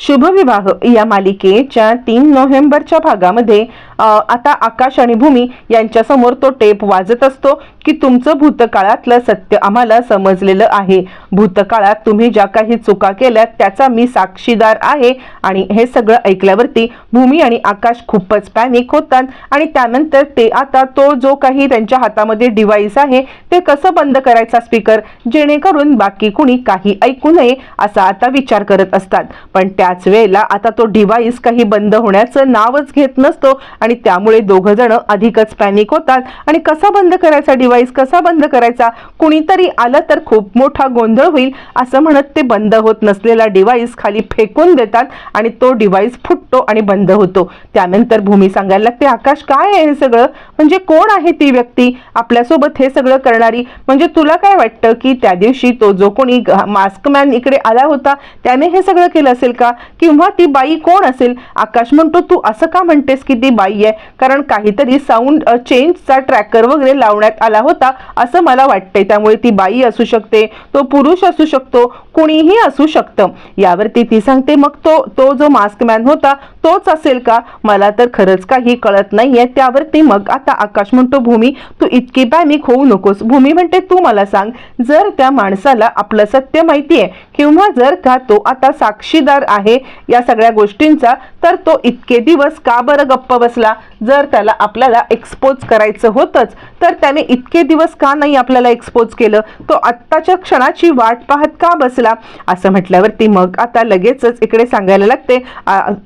शुभविवाह. या मालिकेच्या तीन नोव्हेंबरच्या भागामध्ये आता आकाश आणि भूमी यांच्यासमोर तो टेप वाजत असतो की तुमचं भूतकाळातलं सत्य आम्हाला समजलेलं आहे. भूतकाळात तुम्ही ज्या काही चुका केल्यात त्याचा मी साक्षीदार आहे आणि हे सगळं ऐकल्यावरती भूमी आणि आकाश खूपच पॅनिक होतात आणि त्यानंतर ते आता तो जो काही त्यांच्या हातामध्ये डिव्हाइस आहे ते कसं बंद करायचा स्पीकर जेणेकरून बाकी कुणी काही ऐकू नये असा आता विचार करत असतात. पण त्याच वेळेला आता तो डिव्हाइस काही बंद होण्याचं नावच घेत नसतो आणि आणि त्यामुळे दोघं जण अधिकच पॅनिक होतात. आणि कसा बंद करायचा डिव्हाइस कसा बंद करायचा कुणीतरी आलं तर खूप मोठा गोंधळ होईल असं म्हणत ते बंद होत नसलेला डिव्हाइस खाली फेकून देतात आणि तो डिव्हाइस फुटतो आणि बंद होतो. त्यानंतर भूमी सांगायला लागते आकाश काय आहे हे सगळं? म्हणजे कोण आहे ती व्यक्ती? आपल्यासोबत हे सगळं करणारी? म्हणजे तुला काय वाटतं की त्या दिवशी तो जो कोणी मास्क मॅन इकडे आला होता त्याने हे सगळं केलं असेल का? किंवा ती बाई कोण असेल? आकाश म्हणतो तू असं का म्हणतेस की ती बाई नाहीये. कारण काहीतरी साऊंड चेंजचा ट्रॅकर वगैरे लावण्यात आला होता असं मला वाटतंय. त्यामुळे ती बाई असू शकते तो पुरुष असू शकतो कुणीही असू शकतं. यावरती ती सांगते मग तो तो जो मास्क मॅन होता तोच असेल का? मला तर खरंच काही कळत नाहीये. त्यावरती मग आता आकाश म्हणतो भूमी तू इतकी पॅनिक होऊ नकोस. भूमी म्हणते तू मला सांग जर त्या माणसाला आपलं सत्य माहिती आहे किंवा जर का तो आता साक्षीदार आहे या सगळ्या गोष्टींचा तर तो इतके दिवस का बरं गप्प बसला? जर त्याला आपल्याला एक्सपोज करायचं होतंच तर त्याने इतके दिवस का नाही आपल्याला एक्सपोज केलं? तो आत्ताच्या क्षणाची वाट पाहत का बसला? असं म्हटल्यावरती मग आता लगेचच इकडे सांगायला लागते.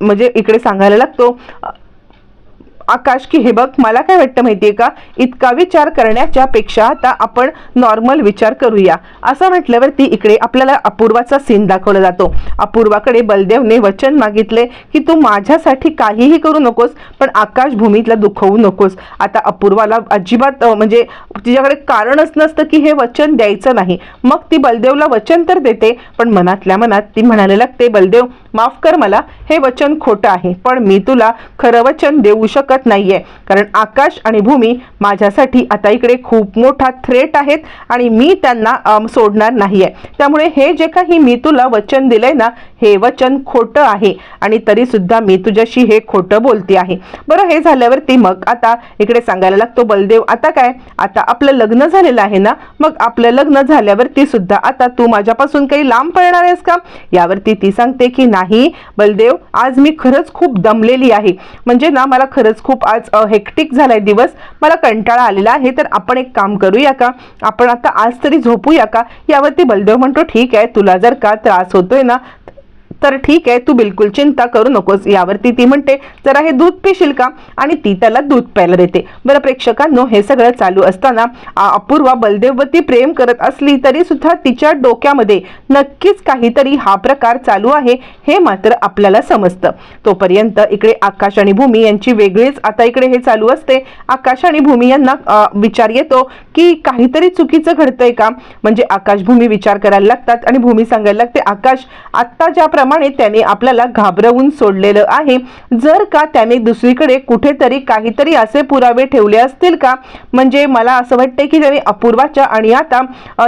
म्हणजे इकडे सांगायला लागतो. आकाश की हे बघ मला काय वाटतं माहितीये का? इतका विचार करण्याच्या पेक्षा आता आपण नॉर्मल विचार करूया. असं म्हटल्यावरती इकडे आपल्याला अपूर्वाचा सीन दाखवला जातो. अपूर्वाकडे बलदेवने वचन मागितले की तू माझ्यासाठी काहीही करू नकोस पण आकाश भूमीतला दुखवू नकोस. आता अपूर्वाला अजिबात म्हणजे तिच्याकडे कारणच नसतं की हे वचन द्यायचं नाही. मग ती बलदेवला वचन तर देते पण मनातल्या मनात ती म्हणायला लागते बलदेव माफ कर मला हे वचन खोटं आहे पण मी तुला खरं वचन देऊ शकत नाहीये. कारण आकाश आणि भूमी माझ्यासाठी आता इकडे खूप मोठा थ्रेट आहेत आणि मी त्यांना सोडणार नाहीये. त्यामुळे हे जे काही मी तुला वचन दिलंय ना हे वचन खोटं आहे. आणि तरी सुद्धा मी तुझ्याशी हे खोटं बोलते आहे. बरं हे झाल्यावरती मग आता इकडे सांगायला लागतो बलदेव आता काय? आता आपलं लग्न झालेलं आहे ना? मग आपलं लग्न झाल्यावरती सुद्धा आता तू माझ्यापासून काही लांब पळणार आहेस का? यावरती ती सांगते की नाही बलदेव आज मी खरंच खूप दमलेली आहे. म्हणजे ना मला खरंच खूप आज हेक्टिक झालाय दिवस. मला कंटाळा आलेला आहे तर आपण एक काम करूया का? आपण आता आज तरी झोपूया का? यावरती बलदेव म्हणतो ठीक आहे तुला जर का त्रास होतोय ना तर ठीक आहे तू बिलकुल चिंता करू नकोस. यावरती ती म्हणते जरा हे दूध पिशील का? आणि ती त्याला दूध प्यायला देते. बरं प्रेक्षकांनो हे सगळं चालू असताना अपूर्वा बलदेववरती प्रेम करत असली तरी सुद्धा तिच्या डोक्यामध्ये नक्कीच काहीतरी हा प्रकार चालू आहे हे मात्र आपल्याला समजतं. तोपर्यंत इकडे आकाश आणि भूमी यांची वेगळीच आता इकडे हे चालू असते. आकाश आणि भूमी यांना विचार येतो की काहीतरी चुकीचं घडतंय का? म्हणजे आकाश भूमी विचार करायला लागतात आणि भूमी सांगायला लागते आकाश आत्ता ज्याप्रमाणे त्याने आपल्याला घाबरवून सोडलेलं आहे. जर का त्याने दुसरीकडे कुठेतरी काहीतरी असे पुरावे ठेवले असतील का? म्हणजे मला असं वाटतंय की त्याने अपूर्वाच्या आणि आता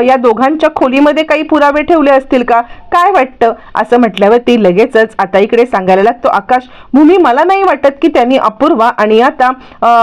या दोघांच्या खोलीमध्ये काही पुरावे ठेवले असतील का? काय वाटतं? असं म्हटल्यावर ती लगेचच आता इकडे सांगायला लागतो आकाश. भूमी मला नाही वाटत की त्यांनी अपूर्वा आणि आता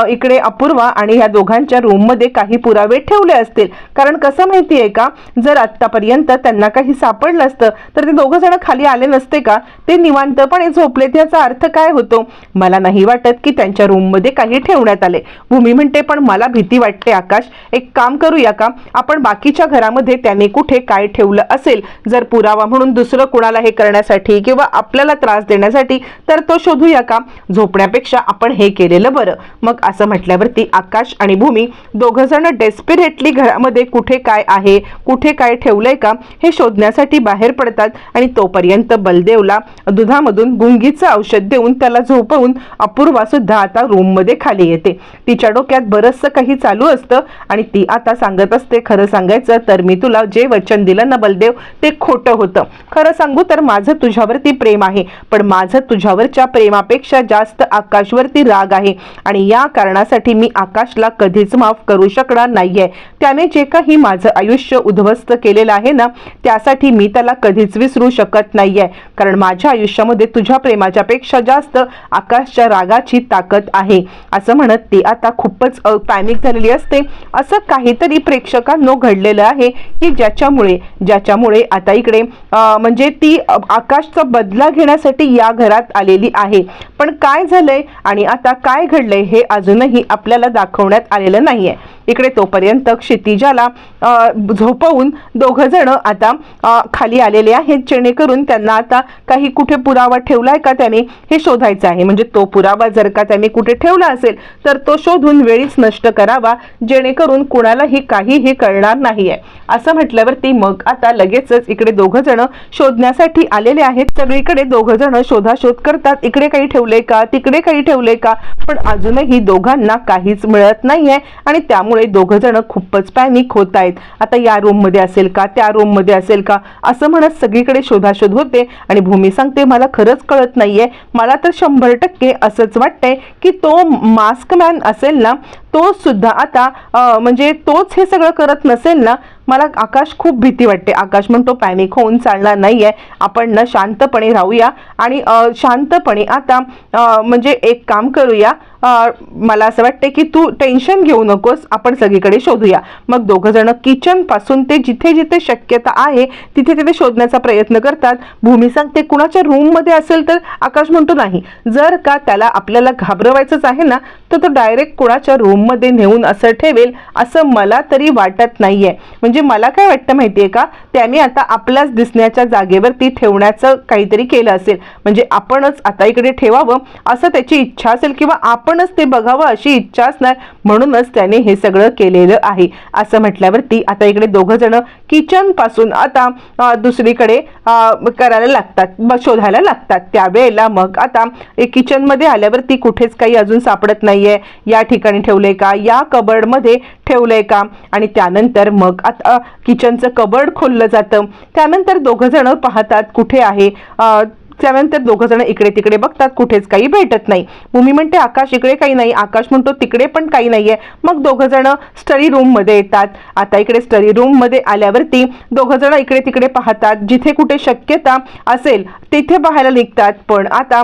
इकडे अपूर्वा आणि ह्या दोघांच्या रूममध्ये काही पुरावे ठेवले असतील. कारण कसं माहिती आहे का? जर आत्तापर्यंत त्यांना काही सापडलं असतं तर ते दोघं जण खाली आले नसते का? ते निवांतपणे झोपलेत याचा अर्थ काय होतो? मला नाही वाटत की त्यांच्या रूममध्ये काही ठेवण्यात आले. भूमी म्हणते पण मला भीती वाटते आकाश. एक काम करूया का? आपण बाकीच्या घरामध्ये त्याने कुठे काय ठेवलं असेल? जर पुरावा म्हणून दुसरं कुणाला हे करण्यासाठी किंवा आपल्याला त्रास देण्यासाठी तर तो शोधूया का? झोपण्यापेक्षा आपण हे केलेलं बरं. मग असं म्हटल्यावरती आकाश आणि भूमी दोघं जण डेस्पिरेटली घरामध्ये कुठे काय आहे कुठे काय ठेवलंय का हे शोधण्यासाठी बाहेर पडतात आणि तोपर्यंत बलदेवला दुधामधून गुंगीचं औषध देऊन त्याला झोपवून अपूर्वा सुद्धा आता रूममध्ये खाली येते. तिच्या डोक्यात बरंचसं काही चालू असतं आणि ती आता सांगत असते खरं सांगायचं तर मी तुला जे वचन दिलं ना बलदेव ते खोटं होतं. खरं सांगू तर माझं तुझ्यावरती प्रेम आहे पण माझं तुझ्यावरच्या प्रेमापेक्षा जास्त आकाशवरती राग आहे आणि या कारणासाठी मी आकाशला कधीच माफ करू शकणार नाहीये. त्याने जे काही माझं आयुष्य उद्ध्वस्त केलेलं आहे ना त्यासाठी मी त्याला कधीच विसरू शकत नाहीये. कारण माझ्या आयुष्यामध्ये तुझ्या प्रेमाच्या पेक्षा जास्त आकाशच्या रागाची ताकद आहे. असं म्हणत ती आता खूपच पॅनिक झालेली असते. असं काहीतरी प्रेक्षकांनो घडलेलं आहे की ज्याच्यामुळे ज्याच्यामुळे आता इकडे म्हणजे ती आकाशचा बदला घेण्यासाठी या घरात आलेली आहे. पण काय झालंय आणि आता काय घडलंय हे अजूनही आपल्याला दाखवण्यात आलेलं नाहीये. इकडे तोपर्यंत क्षितिजाला झोपवून दोघं जण आता खाली आलेले आहेत. जेणेकरून त्यांना आता काही कुठे पुरावा ठेवलाय का त्याने? हे शोधायचं आहे. म्हणजे तो पुरावा जर का त्याने कुठे ठेवला असेल तर तो शोधून वेळीच नष्ट करावा जेणेकरून कुणालाही काहीही कळणार नाहीये. असं म्हटल्यावरती मग आता लगेचच इकडे दोघं जण शोधण्यासाठी आलेले आहेत. सगळीकडे दोघं जण शोधाशोध करतात. इकडे काही ठेवले का? तिकडे काही ठेवले का? पण अजूनही दोघांना काहीच मिळत नाहीये आणि त्यामुळे दोघं जण खूपच पॅनिक होत आहेत. आता या रूममध्ये असेल का? त्या रूममध्ये असेल का? असं म्हणत सगळीकडे शोधाशोध होते. आणि भूमी सांगते मला खरंच कळत नाहीये. मला तर शंभर टक्के असंच वाटतंय की तो मास्क मॅन असेल ना तो सुद्धा आता म्हणजे तोच हे सगळं करत नसेल ना मला आकाश खूप भीती वाटते. आकाश म्हणतो पॅनिक होऊन चालणार आहे आपण ना शांतपणे राहूया आणि शांतपणे आता म्हणजे एक काम करूया. मला असं वाटते की तू टेन्शन घेऊ नकोस आपण सगळीकडे शोधूया. मग दोघं जण किचनपासून ते जिथे जिथे शक्यता आहे तिथे तिथे शोधण्याचा प्रयत्न करतात. भूमी सांगते कुणाच्या रूममध्ये असेल तर आकाश म्हणतो नाही. जर का त्याला आपल्याला घाबरवायचंच आहे ना तर तो डायरेक्ट कुणाच्या रूममध्ये नेऊन असं ठेवेल असं मला तरी वाटत नाहीये. म्हणजे मला काय वाटतं माहितीये का? त्याने आता आपल्याच दिसण्याच्या जागेवरती ठेवण्याचं काहीतरी केलं असेल. म्हणजे आपणच आता इकडे ठेवावं असं त्याची इच्छा असेल किंवा आपण आपणच ते बघावं अशी इच्छा असणार म्हणूनच त्याने हे सगळं केलेलं आहे. असं म्हटल्यावरती आता इकडे दोघं जण किचनपासून आता दुसरीकडे करायला लागतात शोधायला लागतात. त्यावेळेला मग आता किचनमध्ये आल्यावरती कुठेच काही अजून सापडत नाहीये. या ठिकाणी ठेवलंय का? या कबर्डमध्ये ठेवलंय का? आणि त्यानंतर मग आता किचनचं कबर्ड खोललं जातं. त्यानंतर दोघं जण पाहतात कुठे आहे. त्यानंतर दोघं जण इकडे तिकडे बघतात कुठेच काही भेटत नाही. भूमी म्हणते आकाश इकडे काही नाही. आकाश म्हणतो तिकडे पण काही नाहीये. मग दोघं जण स्टडी रूममध्ये येतात. आता इकडे स्टडी रूममध्ये आल्यावरती दोघं जण इकडे तिकडे पाहतात जिथे कुठे शक्यता असेल तिथे पाहायला निघतात. पण आता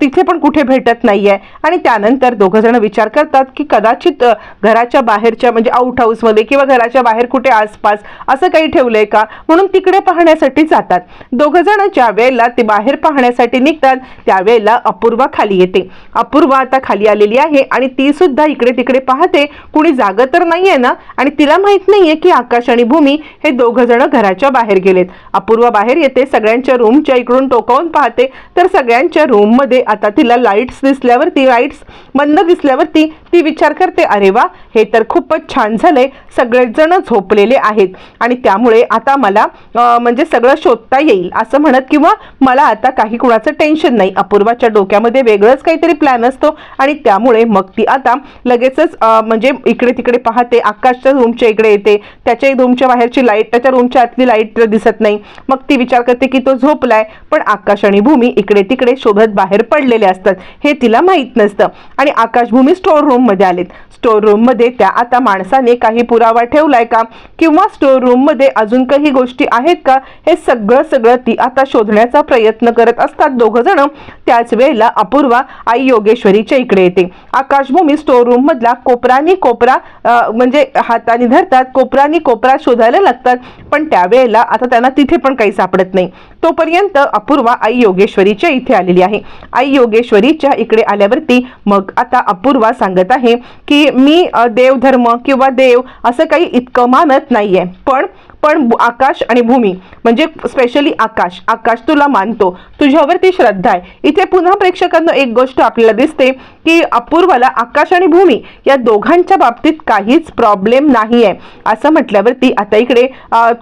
तिथे पण कुठे भेटत नाहीये. आणि त्यानंतर दोघं जण विचार करतात की कदाचित घराच्या बाहेरच्या म्हणजे आउट हाऊसमध्ये किंवा घराच्या बाहेर कुठे आसपास असं काही ठेवलंय का? म्हणून तिकडे पाहण्यासाठी जातात. दोघं जण ज्या वेळेला ते बाहेर पाहण्यासाठी निघतात त्यावेळेला अपूर्वा खाली येते. अपूर्वा आता खाली आलेली आहे आणि ती सुद्धा इकडे तिकडे पाहते. कुणी जाग तर नाहीये ना? आणि तिला माहीत नाहीये की आकाश आणि भूमी हे दोघं जण घराच्या बाहेर गेलेत. अपूर्वा बाहेर येते सगळ्यांच्या रूमच्या इकडून टोकावून पाहते. तर सगळ्यांच्या रूममध्ये आता तिला लाईट्स दिसल्यावरती लाईट्स बंद दिसल्यावरती ती विचार करते अरे वा हे तर खूपच छान झालंय. सगळेजण झोपलेले आहेत. आणि त्यामुळे आता मला म्हणजे सगळं शोधता येईल. असं म्हणत किंवा मला आता काही कुणाचं टेन्शन नाही. अपूर्वाच्या डोक्यामध्ये वेगळंच काहीतरी प्लॅन असतो आणि त्यामुळे मग ती आता लगेचच म्हणजे इकडे तिकडे पाहते. आकाशच्या रूमच्या इकडे येते. त्याच्या रूमच्या बाहेरची लाइट त्याच्या रूमच्या आतली लाइट दिसत नाही. मग ती विचार करते की तो झोपलाय पण आकाश आणि भूमी इकडे तिकडे शोधत बाहेर पडलेले असतात. हे तिला माहीत नसतं. आणि आकाश भूमी स्टोर रूममध्ये आलेत. स्टोर रूममध्ये त्या आता माणसाने काही पुरावा ठेवलाय का? किंवा स्टोर रूममध्ये अजून काही गोष्टी आहेत का? हे सगळं सगळं ती आता शोधण्याचा प्रयत्न करते. करत असतात दोघं जण त्याच वेळेला अपूर्वा आई योगेश्वरीच्या इकडे येते. आकाशभूमी स्टोर रूम मधला कोपरानी कोपरा म्हणजे हाताने धरतात. कोपरानी कोपरा शोधायला लागतात. पण त्यावेळेला आता त्यांना तिथे पण काही सापडत नाही. तोपर्यंत अपूर्वा आई योगेश्वरीच्या इथे आलेली आहे. आई योगेश्वरीच्या इकडे आल्यावरती मग आता अपूर्वा सांगत आहे की मी देवधर्म किंवा देव असं काही इतकं मानत नाहीये. पण पण आकाश आणि भूमी म्हणजे स्पेशली आकाश आकाश तुला मानतो तुझ्यावरती श्रद्धा आहे. इथे पुन्हा प्रेक्षकांना एक गोष्ट आपल्याला दिसते की अपूर्वाला आकाश आणि भूमी या दोघांच्या बाबतीत काहीच प्रॉब्लेम नाही आहे असं म्हटल्यावरती आता इकडे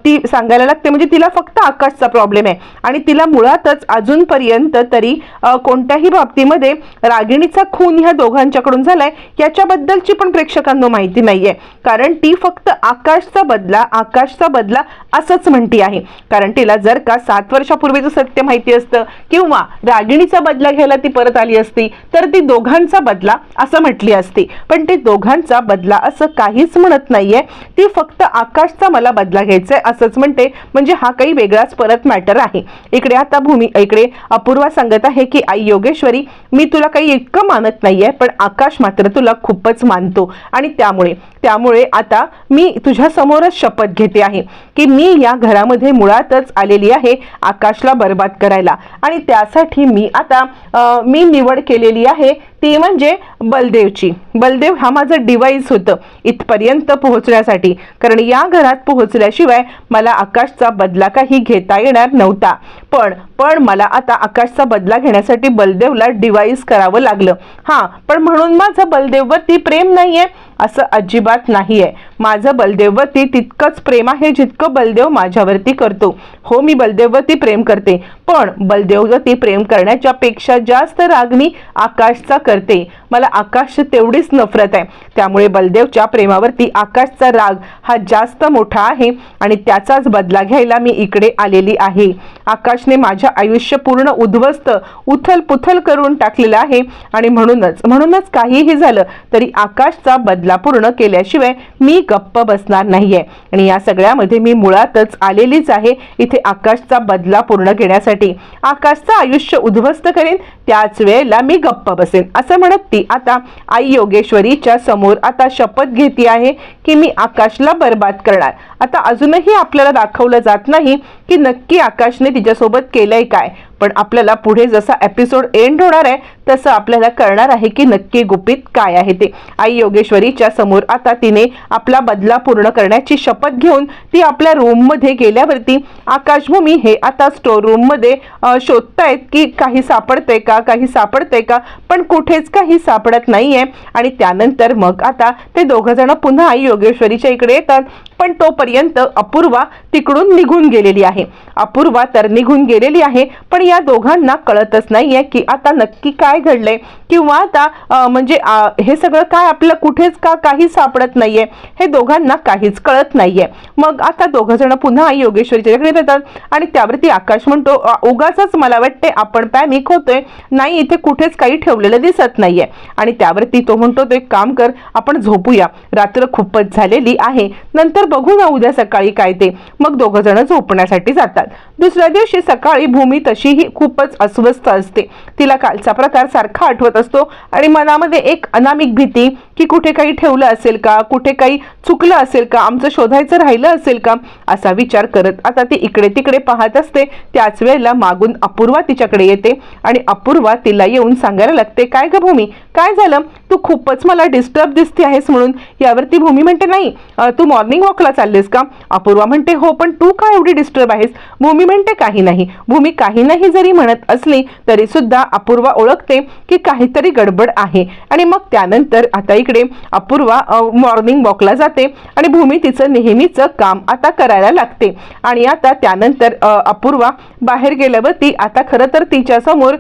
ती सांगायला लागते म्हणजे तिला फक्त आकाशचा प्रॉब्लेम आहे. आणि तिला मुळातच अजूनपर्यंत तरी कोणत्याही बाबतीमध्ये रागिणीचा खून ह्या दोघांच्याकडून झालाय याच्याबद्दलची पण प्रेक्षकांना माहिती नाहीये. कारण ती फक्त आकाशचा बदला आकाशचा बदला असंच म्हणती आहे. कारण तिला जर का सात वर्षापूर्वीचं सत्य माहिती असतं किंवा रागिणीचा बदला घ्यायला ती परत आली असती तर ती दोघांचा बदला असं म्हटली असती. पण ती दोघांचा बदला असं काहीच म्हणत नाहीये. ती फक्त आकाशचा मला बदला घ्यायचा आहे असंच म्हणते. म्हणजे हा काही वेगळाच परत मॅटर आहे. नाही. इकडे आता भूमी इकडे अपूर्वा सांगत आहे की आई योगेश्वरी मी तुला काही इतकं मानत नाहीये पण आकाश मात्र तुला खूपच मानतो. आणि त्यामुळे त्यामुळे आता मी तुझ्या समोरच शपथ घेते आहे की मी या घरामध्ये मुळातच आलेली आहे आकाशला बर्बाद करायला. आणि त्यासाठी मी आता मी निवड केलेली आहे ती म्हणजे बलदेवची. बलदेव हा माझं डिवाईस होतं इथपर्यंत पोहोचण्यासाठी. कारण या घरात पोहोचल्याशिवाय मला आकाशचा बदला काही घेता येणार नव्हता. पण पण मला आता आकाशचा बदला घेण्यासाठी बलदेवला डिवाईस करावं लागलं. हां पण म्हणून माझं बलदेववरती प्रेम नाही आहे असं अजिबात नाही आहे माझं बलदेववरती तितकंच प्रेम आहे जितकं बलदेव माझ्यावरती करतो. हो मी बलदेववरती प्रेम करते पण बलदेववरती प्रेम करण्याच्या पेक्षा जास्त राग मी आकाशचा करते. मला आकाश तेवढीच नफरत आहे. त्यामुळे बलदेवच्या प्रेमावरती आकाशचा राग हा जास्त मोठा आहे आणि त्याचाच बदला घ्यायला मी इकडे आलेली आहे. आकाश प्रकाशने माझ्या आयुष्य पूर्ण उद्ध्वस्त उथल पुथल करून टाकलेलं आहे. आणि म्हणूनच म्हणूनच काहीही झालं तरी आकाशचा बदला पूर्ण केल्याशिवाय मी गप्प बसणार नाहीये. आणि या सगळ्यामध्ये मी मुळातच आलेलीच आहे इथे आकाशचा बदला पूर्ण घेण्यासाठी. आकाशचं आयुष्य उद्ध्वस्त करेन त्याच वेळेला मी गप्प बसेन. असं म्हणत ती आता आई योगेश्वरीच्या समोर आता शपथ घेते आहे की मी आकाशला बर्बाद करणार. आता अजूनही आपल्याला दाखवलं जात नाही की नक्की आकाशने तिच्यासोबत केलंय काय? पण आपल्याला पुढे जसा एपिसोड एंड होणार आहे तसं आपल्याला कळणार आहे की नक्की गुपित काय आहे ते. आई योगेश्वरीच्या समोर आता तिने आपला बदला पूर्ण करण्याची शपथ घेऊन ती आपल्या रूममध्ये गेल्यावरती आकाशभूमी हे आता स्टोर रूममध्ये शोधतायत की काही सापडतंय का काही सापडतंय का? पण कुठेच काही सापडत नाहीये. आणि त्यानंतर मग आता ते दोघं जण पुन्हा आई योगेश्वरीच्या इकडे येतात. पण तोपर्यंत अपूर्वा तिकडून निघून गेलेली आहे. अपूर्वा तर निघून गेलेली आहे पण या दोघांना कळतच नाहीये की आता नक्की काय घडलंय किंवा आता म्हणजे हे सगळं काय आपलं कुठेच का काही सापडत नाहीये? हे दोघांना काहीच कळत नाहीये. मग आता दोघं जण पुन्हा आई योगेश्वरीच्या येतात आणि त्यावरती आकाश म्हणतो उगाच उगाचच मला वाटते आपण पॅनिक होतोय. नाही इथे कुठेच काही ठेवलेलं दिसत नाहीये. आणि त्यावरती तो म्हणतो तो एक काम कर आपण झोपूया. रात्र खूपच झालेली आहे. नंतर बघू ना उद्या सकाळी काय ते. मग दोघं जण झोपण्यासाठी जातात. दुसऱ्या दिवशी सकाळी भूमी तशीही खूपच अस्वस्थ असते. तिला कालचा प्रकार सारखा आठवत असतो. आणि मनामध्ये एक अनामिक भीती की कुठे काही ठेवलं असेल का? कुठे काही चुकलं असेल का? आमचं शोधायचं राहिलं असेल का? असा विचार करत आता ती इकडे तिकडे पाहत असते. त्याच वेळेला मागून अपूर्वा तिच्याकडे येते आणि अपूर्वा तिला येऊन सांगायला लागते काय ग भूमी? काय झालं? तू खूपच मला डिस्टर्ब दिसते आहेस म्हणून. यावरती भूमी म्हणते नाही तू मॉर्निंग वॉकला चाललीस का? अपूर्वा म्हणते हो पण तू का एवढी डिस्टर्ब आहेस? भूमी म्हणते काही नाही. भूमी काही नाही जरी म्हणत असली तरी सुद्धा अपूर्वा ओळखते की काहीतरी गडबड आहे. आणि मग त्यानंतर आता इकडे अपूर्वा मॉर्निंग वॉकला जाते आणि भूमी तिचं नेहमीचं काम आता करायला लागते. आणि आता त्यानंतर अपूर्वा बाहेर गेल्यावरती आता खरं तर तिच्यासमोर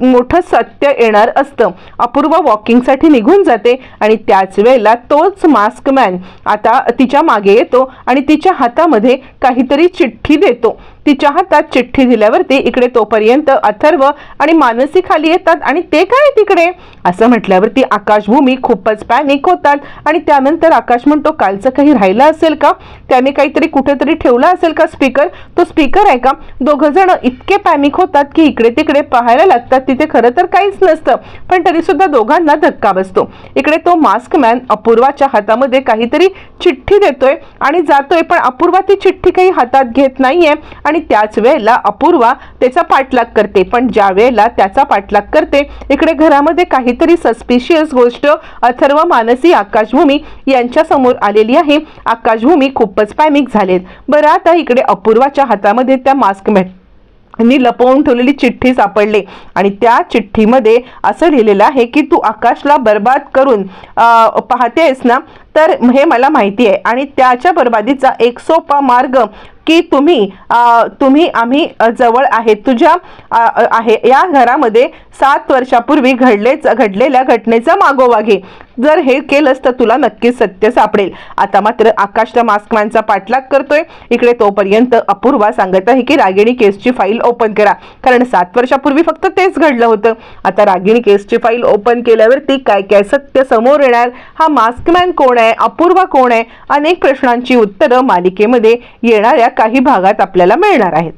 मोठं सत्य येणार असतं. अपूर्वा वॉकिंगसाठी निघून जाते आणि त्याच वेळेला तोच मास्क मॅन आता तिच्यामागे येतो आणि तिच्या हातामध्ये काहीतरी चिठ्ठी देतो. तिच्या हातात चिठ्ठी दिल्यावरती इकडे तोपर्यंत अथर्व आणि मानसी खाली येतात आणि ते काय तिकडे? असं म्हटल्यावरती आकाशभूमी खूपच पॅनिक होतात. आणि त्यानंतर आकाश म्हणतो कालचं काही राहिलं असेल का? त्याने काहीतरी कुठेतरी ठेवला असेल का स्पीकर तो स्पीकर आहे का? दोघं जण इतके पॅनिक होतात की इकडे तिकडे पाहायला लागतात. तिथे खरं तर काहीच नसतं पण तरी सुद्धा दोघांना धक्का बसतो. इकडे तो मास्क मॅन अपूर्वाच्या हातामध्ये काहीतरी चिठ्ठी देतोय आणि जातोय पण अपूर्वा ती चिठ्ठी काही हातात घेत नाहीये आणि त्याच वेळेला अपूर्वा त्याचा पाठलाग करते. पण ज्या वेळेला त्याचा पाठलाग करते इकडे घरामध्ये काहीतरी सस्पिशियस गोष्ट अथर्व मानसी आकाशभूमी यांच्या समोर आलेली आहे. आकाशभूमी खूपच पॅनिक झालेत. बरं आता इकडे अपूर्वाच्या हातामध्ये त्या मास्क मॅन मी लपवून ठेवलेली चिठ्ठी सापडली. आणि त्या चिठ्ठीमध्ये असं लिहिलेलं आहे की तू आकाशला बर्बाद करून पाहतेस ना? तर हे मला माहिती आहे. आणि त्याच्या बर्बादीचा एक सोपा मार्ग की तुम्ही तुम्ही आम्ही जवळ आहे तुझ्या आहे. या घरामध्ये सात वर्षापूर्वी घडलेच घडलेल्या घटनेचा मागोवा घे. जर हे केलंस तर तुला नक्कीच सत्य सापडेल. आता मात्र आकाश मास्कमॅनचा पाठलाग करतोय. इकडे तोपर्यंत अपूर्वा सांगत आहे की रागिणी केसची फाईल ओपन करा. कारण सात वर्षापूर्वी फक्त तेच घडलं होतं. आता रागिणी केसची फाईल ओपन केल्यावरती काय काय सत्य समोर येणार? हा मास्कमॅन कोण आहे? अपूर्वा कोण आहे? अनेक प्रश्नांची उत्तरं मालिकेमध्ये येणाऱ्या काही भागात आपल्याला मिळणार आहेत.